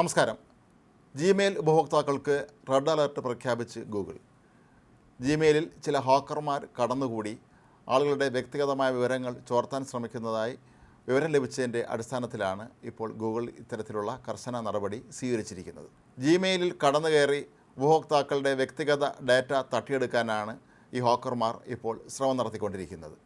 നമസ്കാരം. ജിമെയിൽ ഉപഭോക്താക്കൾക്ക് red alert പ്രഖ്യാപിച്ച് ഗൂഗിൾ ജിമെയിലിൽ ചില ഹാക്കർമാർ കടന്നുകൂടി. ആളുകളുടെ വ്യക്തിഗതമായ വിവരങ്ങൾ ചോർത്താൻ ശ്രമിക്കുന്നതായി വിവരം ലഭിച്ചതിന്റെ അടിസ്ഥാനത്തിലാണ് ഇപ്പോൾ ഗൂഗിൾ ഇത്തരത്തിലുള്ള കർശന നടപടി സ്വീകരിച്ചിരിക്കുന്നത്. ജിമെയിലിൽ കടന്നു കയറി ഉപഭോക്താക്കളുടെ വ്യക്തിഗത ഡാറ്റ തട്ടിയെടുക്കാനാണ് ഈ ഹാക്കർമാർ ഇപ്പോൾ ശ്രമം നടത്തിക്കൊണ്ടിരിക്കുന്നത്.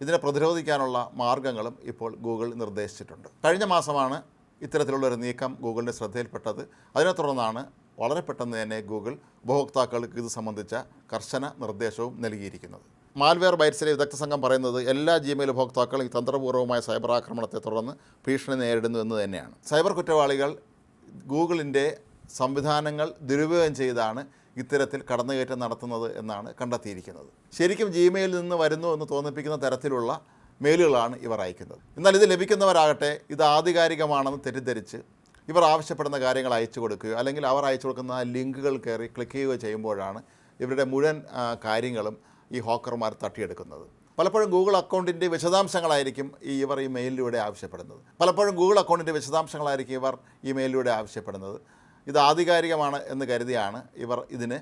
ഇതിനെ പ്രതിരോധിക്കാനുള്ള മാർഗങ്ങളും ഇപ്പോൾ ഗൂഗിൾ നിർദ്ദേശിച്ചിട്ടുണ്ട്. കഴിഞ്ഞ മാസമാണ് ഇത്തരത്തിലുള്ള ഒരു നീക്കം ഗൂഗിളിന്റെ ശ്രദ്ധയിൽപ്പെട്ടത്. അതിനെ തുടർന്നാണ് വളരെ പെട്ടെന്ന് തന്നെ ഗൂഗിൾ ഉപഭോക്താക്കൾക്ക് ഇത് സംബന്ധിച്ച കർശന നിർദ്ദേശവും നൽകിയിരിക്കുന്നത്. മാൽവെയർ ബൈറ്റ്സിലെ വിദഗ്ധ സംഘം പറയുന്നത് എല്ലാ ജിമെയിൽ ഉപഭോക്താക്കളും ഈ തന്ത്രപൂർവമായ സൈബർ ആക്രമണത്തെ തുടർന്ന് ഭീഷണി നേരിടുന്നു എന്ന് തന്നെയാണ്. സൈബർ കുറ്റവാളികൾ ഗൂഗിളിന്റെ സംവിധാനങ്ങൾ ദുരുപയോഗം ചെയ്താണ് ഇത്തരത്തിൽ കടന്നുകയറ്റം നടത്തുന്നത് എന്നാണ് കണ്ടെത്തിയിരിക്കുന്നത്. ശരിക്കും ജിമെയിൽ നിന്ന് വരുന്നു എന്ന് തോന്നിപ്പിക്കുന്ന തരത്തിലുള്ള മെയിലുകളാണ് ഇവർ അയക്കുന്നത്. എന്നാൽ ഇത് ലഭിക്കുന്നവരാകട്ടെ ഇത് ആധികാരികമാണെന്ന് തെറ്റിദ്ധരിച്ച് ഇവർ ആവശ്യപ്പെടുന്ന കാര്യങ്ങൾ അയച്ചു കൊടുക്കുകയോ അല്ലെങ്കിൽ അവർ അയച്ചു കൊടുക്കുന്ന ലിങ്കുകൾ കയറി ക്ലിക്ക് ചെയ്യുകയോ ചെയ്യുമ്പോഴാണ് ഇവരുടെ മുഴുവൻ കാര്യങ്ങളും ഈ ഹോക്കർമാർ തട്ടിയെടുക്കുന്നത്. പലപ്പോഴും ഗൂഗിൾ അക്കൗണ്ടിന്റെ വിശദാംശങ്ങളായിരിക്കും ഈ ഇവർ ഈ മെയിലിലൂടെ ആവശ്യപ്പെടുന്നത്. പലപ്പോഴും ഗൂഗിൾ അക്കൗണ്ടിന്റെ വിശദാംശങ്ങളായിരിക്കും ഇവർ ഈ മെയിലിലൂടെ ആവശ്യപ്പെടുന്നത്. ഇത് ആധികാരികമാണ് എന്ന് കരുതിയാണ് ഇവർ ഇതിന്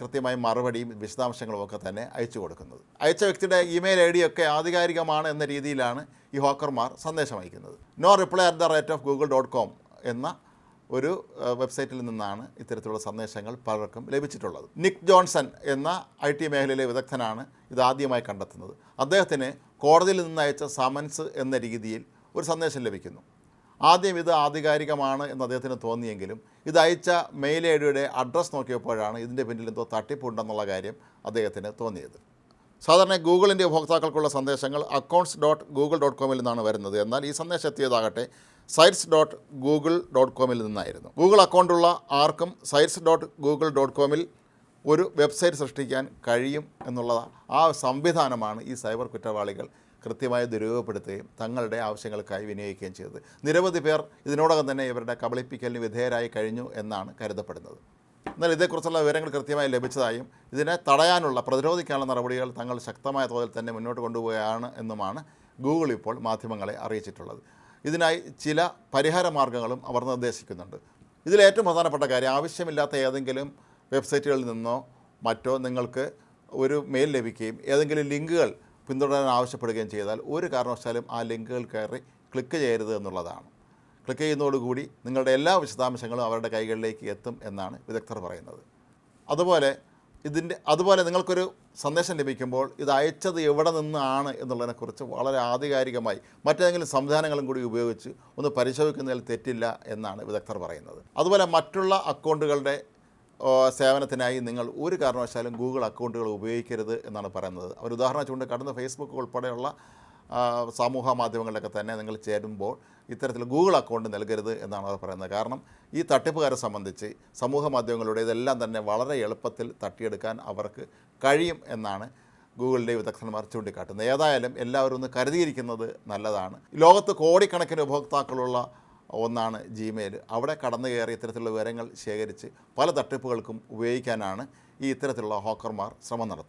കൃത്യമായി മറുപടിയും വിശദാംശങ്ങളും ഒക്കെ തന്നെ അയച്ചു കൊടുക്കുന്നത്. അയച്ച വ്യക്തിയുടെ ഇമെയിൽ ഐ ഒക്കെ ആധികാരികമാണ് എന്ന രീതിയിലാണ് ഈ ഹോക്കർമാർ സന്ദേശം അയക്കുന്നത്. No reply at the rate of Google dot com എന്ന ഒരു വെബ്സൈറ്റിൽ നിന്നാണ് ഇത്തരത്തിലുള്ള സന്ദേശങ്ങൾ പലർക്കും ലഭിച്ചിട്ടുള്ളത്. നിക് ജോൺസൺ എന്ന ഐ ടി മേഖലയിലെ വിദഗ്ധനാണ് ഇത് ആദ്യമായി കണ്ടെത്തുന്നത്. അദ്ദേഹത്തിന് കോടതിയിൽ നിന്ന് അയച്ച സമൻസ് എന്ന രീതിയിൽ ഒരു സന്ദേശം ലഭിക്കുന്നു. ആദ്യം ഇത് ആധികാരികമാണ് എന്ന് അദ്ദേഹത്തിന് തോന്നിയെങ്കിലും ഇത് അയച്ച മെയിൽ ഐ ഡിയുടെ അഡ്രസ്സ് നോക്കിയപ്പോഴാണ് ഇതിന്റെ പിന്നിൽ എന്തോ തട്ടിപ്പുണ്ടെന്നുള്ള കാര്യം അദ്ദേഹത്തിന് തോന്നിയത്. സാധാരണ ഗൂഗിളിന്റെ ഉപഭോക്താക്കൾക്കുള്ള സന്ദേശങ്ങൾ അക്കൗണ്ട്സ് ഡോട്ട് ഗൂഗിൾ ഡോട്ട് കോമിൽ നിന്നാണ് വരുന്നത്. എന്നാൽ ഈ സന്ദേശം എത്തിയതാകട്ടെ സൈറ്റ്സ് ഡോട്ട് ഗൂഗിൾ ഡോട്ട് കോമിൽ നിന്നായിരുന്നു. ഗൂഗിൾ അക്കൗണ്ടുള്ള ആർക്കും സൈറ്റ്സ് ഡോട്ട് ഗൂഗിൾ ഡോട്ട് കോമിൽ ഒരു വെബ്സൈറ്റ് സൃഷ്ടിക്കാൻ കഴിയും എന്നുള്ളതാണ് ആ സംവിധാനമാണ് ഈ സൈബർ കുറ്റവാളികൾ കൃത്യമായി ദുരുപയോഗപ്പെടുത്തുകയും തങ്ങളുടെ ആവശ്യങ്ങൾക്കായി വിനിയോഗിക്കുകയും ചെയ്തത്. നിരവധി പേർ ഇതിനോടകം തന്നെ ഇവരുടെ കബളിപ്പിക്കലിന് വിധേയരായി കഴിഞ്ഞു എന്നാണ് കരുതപ്പെടുന്നത്. എന്നാൽ ഇതേക്കുറിച്ചുള്ള വിവരങ്ങൾ കൃത്യമായി ലഭിച്ചതായും ഇതിനെ തടയാനുള്ള പ്രതിരോധിക്കാനുള്ള നടപടികൾ തങ്ങൾ ശക്തമായ തോതിൽ തന്നെ മുന്നോട്ട് കൊണ്ടുപോവുകയാണ് എന്നുമാണ് ഗൂഗിൾ ഇപ്പോൾ മാധ്യമങ്ങളെ അറിയിച്ചിട്ടുള്ളത്. ഇതിനായി ചില പരിഹാര മാർഗങ്ങളും അവർ നിർദ്ദേശിക്കുന്നുണ്ട്. ഇതിലേറ്റവും പ്രധാനപ്പെട്ട കാര്യം ആവശ്യമില്ലാത്ത ഏതെങ്കിലും വെബ്സൈറ്റുകളിൽ നിന്നോ മറ്റോ നിങ്ങൾക്ക് ഒരു മെയിൽ ലഭിക്കുകയും ഏതെങ്കിലും ലിങ്കുകൾ പിന്തുടരാൻ ആവശ്യപ്പെടുകയും ചെയ്താൽ ഒരു കാരണവശാലും ആ ലിങ്കുകൾ കയറി ക്ലിക്ക് ചെയ്യരുത് എന്നുള്ളതാണ്. ക്ലിക്ക് ചെയ്യുന്നതോടുകൂടി നിങ്ങളുടെ എല്ലാ വിശദാംശങ്ങളും അവരുടെ കൈകളിലേക്ക് എത്തും എന്നാണ് വിദഗ്ധർ പറയുന്നത്. അതുപോലെ ഇതിന്റെ അതുപോലെ നിങ്ങൾക്കൊരു സന്ദേശം ലഭിക്കുമ്പോൾ ഇത് അയച്ചത് എവിടെ നിന്നാണ് എന്നുള്ളതിനെക്കുറിച്ച് വളരെ ആധികാരികമായി മറ്റേതെങ്കിലും സംവിധാനങ്ങളും കൂടി ഉപയോഗിച്ച് ഒന്ന് പരിശോധിക്കുന്നതിൽ തെറ്റില്ല എന്നാണ് വിദഗ്ധർ പറയുന്നത്. അതുപോലെ മറ്റുള്ള അക്കൗണ്ടുകളുടെ സേവനത്തിനായി നിങ്ങൾ ഒരു കാരണവശാലും ഗൂഗിൾ അക്കൗണ്ടുകൾ ഉപയോഗിക്കരുത് എന്നാണ് പറയുന്നത്. അവർ ഉദാഹരണം ചൂണ്ടിക്കാട്ടുന്ന ഫേസ്ബുക്ക് ഉൾപ്പെടെയുള്ള സമൂഹ മാധ്യമങ്ങളിലൊക്കെ തന്നെ നിങ്ങൾ ചേരുമ്പോൾ ഇത്തരത്തിൽ ഗൂഗിൾ അക്കൗണ്ട് നൽകരുത് എന്നാണ് അവർ പറയുന്നത്. കാരണം ഈ തട്ടിപ്പുകാരെ സംബന്ധിച്ച് സമൂഹ മാധ്യമങ്ങളുടെ ഇതെല്ലാം തന്നെ വളരെ എളുപ്പത്തിൽ തട്ടിയെടുക്കാൻ അവർക്ക് കഴിയും എന്നാണ് ഗൂഗിളിന്റെ വിദഗ്ധന്മാർ ചൂണ്ടിക്കാട്ടുന്നത്. ഏതായാലും എല്ലാവരും ഒന്ന് കരുതിയിരിക്കുന്നത് നല്ലതാണ്. ലോകത്ത് കോടിക്കണക്കിന് ഉപഭോക്താക്കളുള്ള ഒന്നാണ് ജിമെയിൽ അവിടെ കടന്നു കയറി ഇത്തരത്തിലുള്ള വിവരങ്ങൾ ശേഖരിച്ച് പല തട്ടിപ്പുകൾക്കും ഉപയോഗിക്കാനാണ് ഈ ഇത്തരത്തിലുള്ള ഹോക്കർമാർ ശ്രമം നടത്തുന്നത്.